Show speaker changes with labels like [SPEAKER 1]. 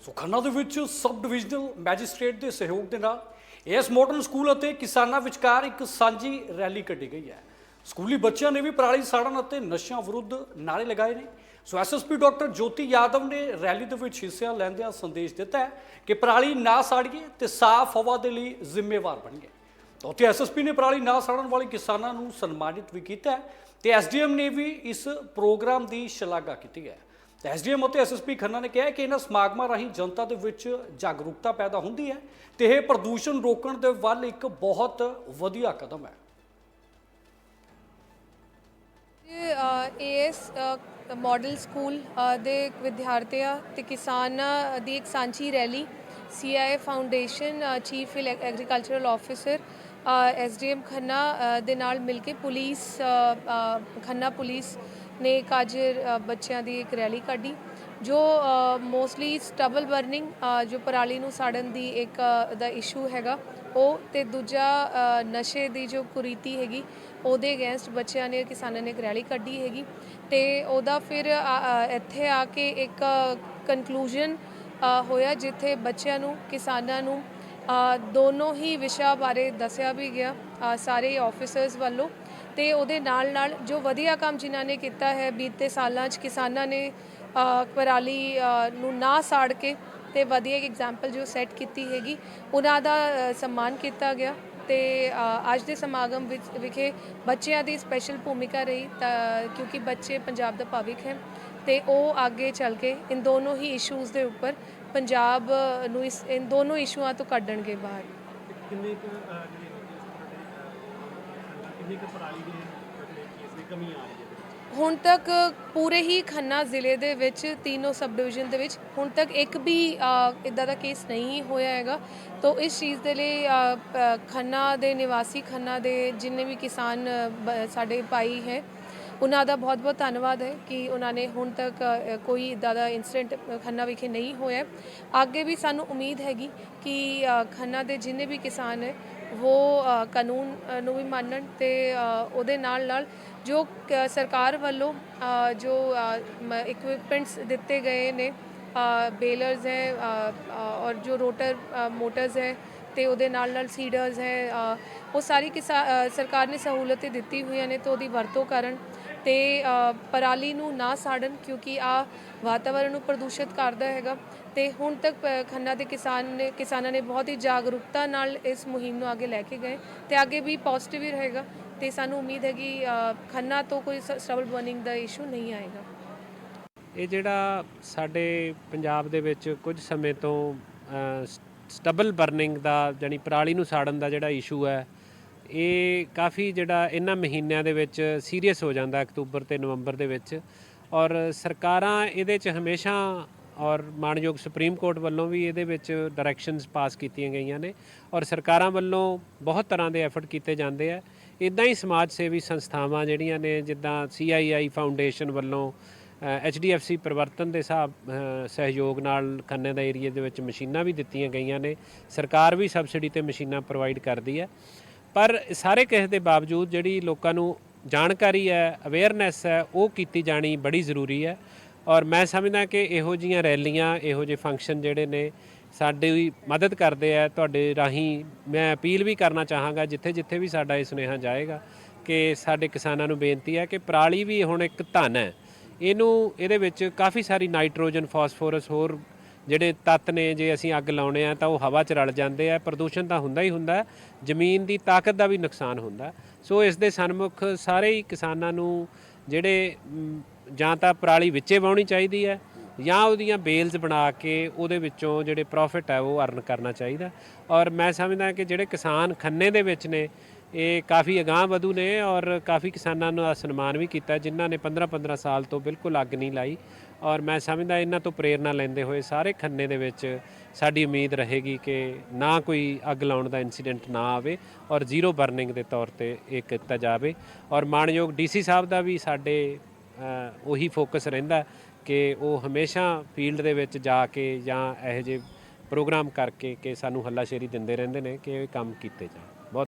[SPEAKER 1] ਸੋ ਖੰਨਾ ਦੇ ਵਿੱਚ ਸਬ divisional magistrate ਦੇ ਸਹਿਯੋਗ ਦੇ ਨਾਲ ਇਸ ਮਾਡਰਨ ਸਕੂਲ ਅਤੇ ਕਿਸਾਨਾਂ ਵਿਚਕਾਰ ਇੱਕ ਸਾਂਝੀ ਰੈਲੀ ਕੱਢੀ ਗਈ ਹੈ। ਸਕੂਲੀ ਬੱਚਿਆਂ ਨੇ ਵੀ ਪਰਾਲੀ ਸਾੜਨ ਅਤੇ ਨਸ਼ਿਆਂ ਵਿਰੁੱਧ ਨਾਰੇ ਲਗਾਏ ਨੇ। So SSP doctor Jyoti Yadav ਨੇ ਰੈਲੀ ਦੇ ਵਿੱਚ ਹਿੱਸਾ ਲੈਂਦਿਆਂ ਸੰਦੇਸ਼ ਦਿੱਤਾ ਹੈ ਕਿ ਪਰਾਲੀ ਨਾ ਸਾੜੀਏ ਤੇ ਸਾਫ਼ ਹਵਾ ਦੇ ਲਈ ਜ਼ਿੰਮੇਵਾਰ ਬਣੀਏ। ਤਾਂ ਉੱਥੇ ਐਸਐਸਪੀ ਨੇ ਪਰਾਲੀ ਨਾ ਸਾੜਨ ਵਾਲੇ ਕਿਸਾਨਾਂ ਨੂੰ ਸਨਮਾਨਿਤ ਵੀ ਕੀਤਾ ਹੈ ਤੇ ਐਸਡੀਐਮ ਨੇ ਵੀ ਇਸ ਪ੍ਰੋਗਰਾਮ ਦੀ ਸ਼ਲਾਘਾ ਕੀਤੀ ਹੈ। ਐਸਡੀਐਮ ਅਤੇ ਐਸਐਸਪੀ ਖੰਨਾ ਨੇ ਕਿਹਾ ਕਿ ਇਹਨਾਂ ਸਮਾਗਮਾਂ ਰਾਹੀਂ ਜਨਤਾ ਦੇ ਵਿੱਚ ਜਾਗਰੂਕਤਾ ਪੈਦਾ ਹੁੰਦੀ ਹੈ ਤੇ ਇਹ ਪ੍ਰਦੂਸ਼ਣ ਰੋਕਣ ਦੇ ਵੱਲ ਇੱਕ ਬਹੁਤ ਵਧੀਆ ਕਦਮ ਹੈ।
[SPEAKER 2] ਏਐਸ ਮਾਡਲ ਸਕੂਲ ਦੇ ਵਿਦਿਆਰਥੀਆਂ ਤੇ ਕਿਸਾਨਾਂ ਦੀ ਇੱਕ ਸਾਂਝੀ rally CIA foundation chief agricultural officer SDM Khanna ਦੇ ਨਾਲ ਮਿਲ ਕੇ ਪੁਲਿਸ ਖੰਨਾ ਪੁਲਿਸ ਨੇ ਇੱਕ ਅੱਜ ਬੱਚਿਆਂ ਦੀ ਇੱਕ ਰੈਲੀ ਕੱਢੀ, ਜੋ ਮੋਸਟਲੀ ਸਟਬਲ ਬਰਨਿੰਗ ਜੋ ਪਰਾਲੀ ਨੂੰ ਸਾੜਨ ਦੀ ਇੱਕ ਦਾ ਇਸ਼ੂ ਹੈਗਾ, ਉਹ ਤੇ ਦੂਜਾ ਨਸ਼ੇ ਦੀ ਜੋ ਕੁਰੀਤੀ ਹੈਗੀ, ਉਹਦੇ ਅਗੇਂਸਟ ਬੱਚਿਆਂ ਨੇ, ਕਿਸਾਨਾਂ ਨੇ ਇੱਕ ਰੈਲੀ ਕੱਢੀ ਹੈਗੀ, ਤੇ ਉਹਦਾ ਫਿਰ ਇੱਥੇ ਆ ਕੇ ਇੱਕ ਕਨਕਲੂਜਨ ਹੋਇਆ, ਜਿੱਥੇ ਬੱਚਿਆਂ ਨੂੰ, ਕਿਸਾਨਾਂ ਨੂੰ ਦੋਨੋਂ ਹੀ ਵਿਸ਼ਾ ਬਾਰੇ ਦੱਸਿਆ ਵੀ ਗਿਆ ਸਾਰੇ ਆਫੀਸਰਸ ਵੱਲੋਂ। ਤੇ ਉਹਦੇ ਨਾਲ ਨਾਲ ਜੋ ਵਧੀਆ ਕੰਮ ਜਿਨ੍ਹਾਂ ਨੇ ਕੀਤਾ ਹੈ, ਬੀਤੇ ਸਾਲਾਂ 'ਚ ਕਿਸਾਨਾਂ ਨੇ ਪਰਾਲੀ ਨੂੰ ਨਾ ਸਾੜ ਕੇ ਤੇ ਵਧੀਆ ਇੱਕ ਐਗਜ਼ਾਮਪਲ ਜੋ ਸੈੱਟ ਕੀਤੀ ਹੈਗੀ, ਉਹਨਾਂ ਦਾ ਸਨਮਾਨ ਕੀਤਾ ਗਿਆ। ਤੇ ਅੱਜ ਦੇ ਸਮਾਗਮ ਵਿੱਚ ਵਿਖੇ ਬੱਚਿਆਂ ਦੀ ਸਪੈਸ਼ਲ ਭੂਮਿਕਾ ਰਹੀ, ਤਾਂ, ਕਿਉਂਕਿ ਬੱਚੇ ਪੰਜਾਬ ਦਾ ਭਵਿੱਖ ਹੈ। ਤੇ ਉਹ ਅੱਗੇ ਚੱਲ ਕੇ, ਇਨ ਦੋਨੋਂ ਹੀ ਇਸ਼ੂਜ਼ ਦੇ ਉੱਪਰ ਪੰਜਾਬ ਨੂੰ ਇਸ ਇਨ ਦੋਨੋਂ ਇਸ਼ੂਆਂ ਤੋਂ ਕੱਢਣਗੇ ਬਾਹਰ।
[SPEAKER 3] ਕਿੰਨੇ ਕੁ ਅਹ, ਜਿਹੜੇ ਹੈਗੇ ਇਸ ਤੁਹਾਡੇ, ਅਹ, ਕਿੰਨੇ ਕੁ ਪਰਾਲੀ ਦੇ ਜਿਹੜੇ ਕੇਸ ਦੀ ਕਮੀ ਆ ਰਹੀ ਹੈ
[SPEAKER 2] ਹੁਣ ਤੱਕ ਪੂਰੇ ਹੀ ਖੰਨਾ ਜ਼ਿਲ੍ਹੇ ਦੇ ਵਿੱਚ ਤਿੰਨੋਂ ਸਬ ਡਿਵੀਜ਼ਨ ਦੇ ਵਿੱਚ ਹੁਣ ਤੱਕ ਇੱਕ ਵੀ ਇਦਾਂ ਦਾ ਕੇਸ ਨਹੀਂ ਹੋਇਆ ਹੈਗਾ। ਤੋਂ ਇਸ ਚੀਜ਼ ਦੇ ਲਈ ਅ, ਅ, ਖੰਨਾ ਦੇ ਨਿਵਾਸੀ ਖੰਨਾ ਦੇ ਜਿੰਨੇ ਵੀ ਕਿਸਾਨ ਅ, ਬ- ਸਾਡੇ ਭਾਈ ਹੈ ਉਹਨਾਂ ਦਾ ਬਹੁਤ ਬਹੁਤ ਧੰਨਵਾਦ ਹੈ ਕਿ ਉਹਨਾਂ ਨੇ ਹੁਣ ਤੱਕ ਕੋਈ ਇਦਾਂ ਦਾ ਇਨਸੀਡੈਂਟ ਖੰਨਾ ਵਿਖੇ ਨਹੀਂ ਹੋਇਆ ਅੱਗੇ ਵੀ ਸਾਨੂੰ ਉਮੀਦ ਹੈਗੀ ਕਿ ਖੰਨਾ ਦੇ ਜਿੰਨੇ ਵੀ ਕਿਸਾਨ ਹੈ, ਉਹ ਕਾਨੂੰਨ ਨੂੰ ਵੀ ਮੰਨਣ ਤੇ ਉਹਦੇ ਨਾਲ ਨਾਲ ਜੋ ਸਰਕਾਰ ਵੱਲੋਂ ਜੋ ਇਕਵਿਪਮੈਂਟਸ ਦਿੱਤੇ ਗਏ ਨੇ ਬੇਲਰਸ ਹੈ ਔਰ ਜੋ ਰੋਟਰ ਮੋਟਰਸ ਹੈ ਤੇ ਉਹਦੇ ਨਾਲ ਨਾਲ ਸੀਡਰਸ ਹੈ ਉਹ ਸਾਰੀ ਕਿਸਾ ਸਰਕਾਰ ਨੇ ਸਹੂਲਤਾਂ ਦਿੱਤੀ ਹੋਈਆਂ ਨੇ ਤਾਂ ਉਹਦੀ ਵਰਤੋਂ ਕਰਨ ਤੇ ਪਰਾਲੀ ਨੂੰ ਨਾ ਸਾੜਨ ਕਿਉਂਕਿ ਆ ਵਾਤਾਵਰਣ ਨੂੰ ਪ੍ਰਦੂਸ਼ਿਤ ਕਰਦਾ ਹੈਗਾ। ਤੇ ਹੁਣ ਤੱਕ ਖੰਨਾ ਦੇ ਕਿਸਾਨ ਨੇ, ਕਿਸਾਨਾਂ ਨੇ ਬਹੁਤ ਹੀ ਜਾਗਰੂਕਤਾ ਨਾਲ ਇਸ ਮੁਹਿੰਮ ਨੂੰ ਅੱਗੇ ਲੈ ਕੇ ਗਏ ਤੇ ਅੱਗੇ ਵੀ ਪੋਜ਼ਿਟਿਵ ਹੀ ਰਹੇਗਾ। ਤੇ ਸਾਨੂੰ ਉਮੀਦ ਹੈ ਕਿ ਖੰਨਾ ਤੋਂ ਕੋਈ ਸਟਬਲ ਬਰਨਿੰਗ ਦਾ ਇਸ਼ੂ ਨਹੀਂ ਆਏਗਾ।
[SPEAKER 4] ਇਹ ਜਿਹੜਾ ਸਾਡੇ ਪੰਜਾਬ ਦੇ ਵਿੱਚ ਕੁਝ ਸਮੇਂ ਤੋਂ ਸਟਬਲ ਬਰਨਿੰਗ ਦਾ ਜਾਨੀ ਪਰਾਲੀ ਨੂੰ ਸਾੜਨ ਦਾ ਜਿਹੜਾ ਇਸ਼ੂ ਹੈ ਇਹ ਕਾਫੀ ਜਿਹੜਾ ਇਹਨਾਂ ਮਹੀਨਿਆਂ ਦੇ ਵਿੱਚ ਸੀਰੀਅਸ ਹੋ ਜਾਂਦਾ ਅਕਤੂਬਰ ਤੇ ਨਵੰਬਰ ਦੇ ਵਿੱਚ। ਔਰ ਸਰਕਾਰਾਂ ਇਹਦੇ 'ਚ ਹਮੇਸ਼ਾ ਔਰ ਮਾਨਯੋਗ ਸੁਪਰੀਮ ਕੋਰਟ ਵੱਲੋਂ ਵੀ ਇਹਦੇ ਵਿੱਚ ਡਾਇਰੈਕਸ਼ਨਸ ਪਾਸ ਕੀਤੀਆਂ ਗਈਆਂ ਨੇ। ਔਰ ਸਰਕਾਰਾਂ ਵੱਲੋਂ ਬਹੁਤ ਤਰ੍ਹਾਂ ਦੇ ਐਫਰਟ ਕੀਤੇ ਜਾਂਦੇ ਆ। ਇਦਾਂ ਹੀ ਸਮਾਜ ਸੇਵੀ ਸੰਸਥਾਵਾਂ ਜਿਹੜੀਆਂ ਨੇ, ਜਿੱਦਾਂ ਸੀਆਈਆਈ ਫਾਊਂਡੇਸ਼ਨ ਵੱਲੋਂ ਐਚਡੀਐਫਸੀ ਪਰਿਵਰਤਨ ਦੇ ਹਿਸਾਬ ਸਹਿਯੋਗ ਨਾਲ ਖੰਨੇ ਦਾ ਏਰੀਆ ਦੇ ਵਿੱਚ ਮਸ਼ੀਨਾਂ ਵੀ ਦਿੱਤੀਆਂ ਗਈਆਂ ਨੇ। ਸਰਕਾਰ ਵੀ ਸਬਸਿਡੀ ਤੇ ਮਸ਼ੀਨਾਂ ਪ੍ਰੋਵਾਈਡ ਕਰਦੀ ਹੈ। ਪਰ ਸਾਰੇ ਕਿਸੇ ਦੇ ਬਾਵਜੂਦ ਜਿਹੜੀ ਲੋਕਾਂ ਨੂੰ ਜਾਣਕਾਰੀ ਹੈ ਅਵੇਅਰਨੈਸ ਹੈ, ਉਹ ਕੀਤੀ ਜਾਣੀ ਬੜੀ ਜ਼ਰੂਰੀ ਹੈ। ਔਰ ਮੈਂ ਸਮਝਦਾ ਕਿ ਇਹੋ ਜੀਆਂ ਰੈਲੀਆਂ, ਇਹੋ ਜਿਹੇ ਫੰਕਸ਼ਨ ਜਿਹੜੇ ਨੇ, ਸਾਡੀ ਮਦਦ ਕਰਦੇ ਆ। ਤੁਹਾਡੇ ਰਾਹੀਂ ਮੈਂ ਅਪੀਲ ਵੀ ਕਰਨਾ ਚਾਹਾਂਗਾ ਜਿੱਥੇ ਜਿੱਥੇ ਵੀ ਸਾਡਾ ਇਹ ਸੁਨੇਹਾ ਜਾਏਗਾ, ਕਿ ਸਾਡੇ ਕਿਸਾਨਾਂ ਨੂੰ ਬੇਨਤੀ ਹੈ ਕਿ ਪਰਾਲੀ ਵੀ ਹੁਣ ਇੱਕ ਧਨ ਹੈ। ਇਹਨੂੰ, ਇਹਦੇ ਵਿੱਚ ਕਾਫੀ ਸਾਰੀ ਨਾਈਟ੍ਰੋਜਨ, ਫਾਸਫੋਰਸ, ਹੋਰ ਜਿਹੜੇ ਤੱਤ ਨੇ, ਜੇ ਅਸੀਂ ਅੱਗ ਲਾਉਣੇ ਆ ਤਾਂ ਉਹ ਹਵਾ 'ਚ ਰਲ ਜਾਂਦੇ ਆ। ਪ੍ਰਦੂਸ਼ਣ ਤਾਂ ਹੁੰਦਾ ਹੀ ਹੁੰਦਾ ਜ਼ਮੀਨ ਦੀ ਤਾਕਤ ਦਾ ਵੀ ਨੁਕਸਾਨ ਹੁੰਦਾ ਸੋ ਇਸ ਦੇ ਸਨਮੁਖ ਸਾਰੇ ਹੀ ਕਿਸਾਨਾਂ ਨੂੰ ਜਿਹੜੇ ਜਾਂ ਤਾਂ ਪਰਾਲੀ ਵਿੱਚੇ ਵਾਉਣੀ ਚਾਹੀਦੀ ਹੈ ਜਾਂ ਉਹਦੀਆਂ ਬੇਲਸ ਬਣਾ ਕੇ ਉਹਦੇ ਵਿੱਚੋਂ ਜਿਹੜੇ ਪ੍ਰੋਫਿਟ ਹੈ ਉਹ ਅਰਨ ਕਰਨਾ ਚਾਹੀਦਾ ਔਰ ਮੈਂ ਸਮਝਦਾ ਕਿ ਜਿਹੜੇ ਕਿਸਾਨ ਖੰਨੇ ਦੇ ਵਿੱਚ ਨੇ, ਇਹ ਕਾਫੀ ਅਗਾਂਹ ਵਧੂ ਨੇ ਔਰ ਕਾਫੀ ਕਿਸਾਨਾਂ ਨੂੰ ਸਨਮਾਨ ਵੀ ਕੀਤਾ, ਜਿਨ੍ਹਾਂ ਨੇ 15-15 ਸਾਲ ਤੋਂ ਬਿਲਕੁਲ ਅੱਗ ਨਹੀਂ ਲਾਈ। ਔਰ ਮੈਂ ਸਮਝਦਾ ਇਹਨਾਂ ਤੋਂ ਪ੍ਰੇਰਣਾ ਲੈਂਦੇ ਹੋਏ ਸਾਰੇ ਖੰਨੇ ਦੇ ਵਿੱਚ ਸਾਡੀ ਉਮੀਦ ਰਹੇਗੀ ਕਿ ਨਾ ਕੋਈ ਅੱਗ ਲਾਉਣ ਦਾ ਇਨਸੀਡੈਂਟ ਨਾ ਆਵੇ ਔਰ ਜ਼ੀਰੋ ਬਰਨਿੰਗ ਦੇ ਤੌਰ ਤੇ ਇਹ ਕੀਤਾ ਜਾਵੇ। ਔਰ ਮਾਨਯੋਗ ਡੀਸੀ ਸਾਹਿਬ ਦਾ ਵੀ ਸਾਡੇ ਉਹੀ ਫੋਕਸ ਰਹਿੰਦਾ ਕਿ ਉਹ ਹਮੇਸ਼ਾ ਫੀਲਡ ਦੇ ਵਿੱਚ ਜਾ ਕੇ ਜਾਂ ਇਹੋ ਜਿਹੇ ਪ੍ਰੋਗਰਾਮ ਕਰਕੇ ਕਿ ਸਾਨੂੰ ਹੱਲਾਸ਼ੇਰੀ ਦਿੰਦੇ ਰਹਿੰਦੇ ਨੇ ਕਿ ਇਹ ਕੰਮ ਕੀਤੇ ਜਾਣ।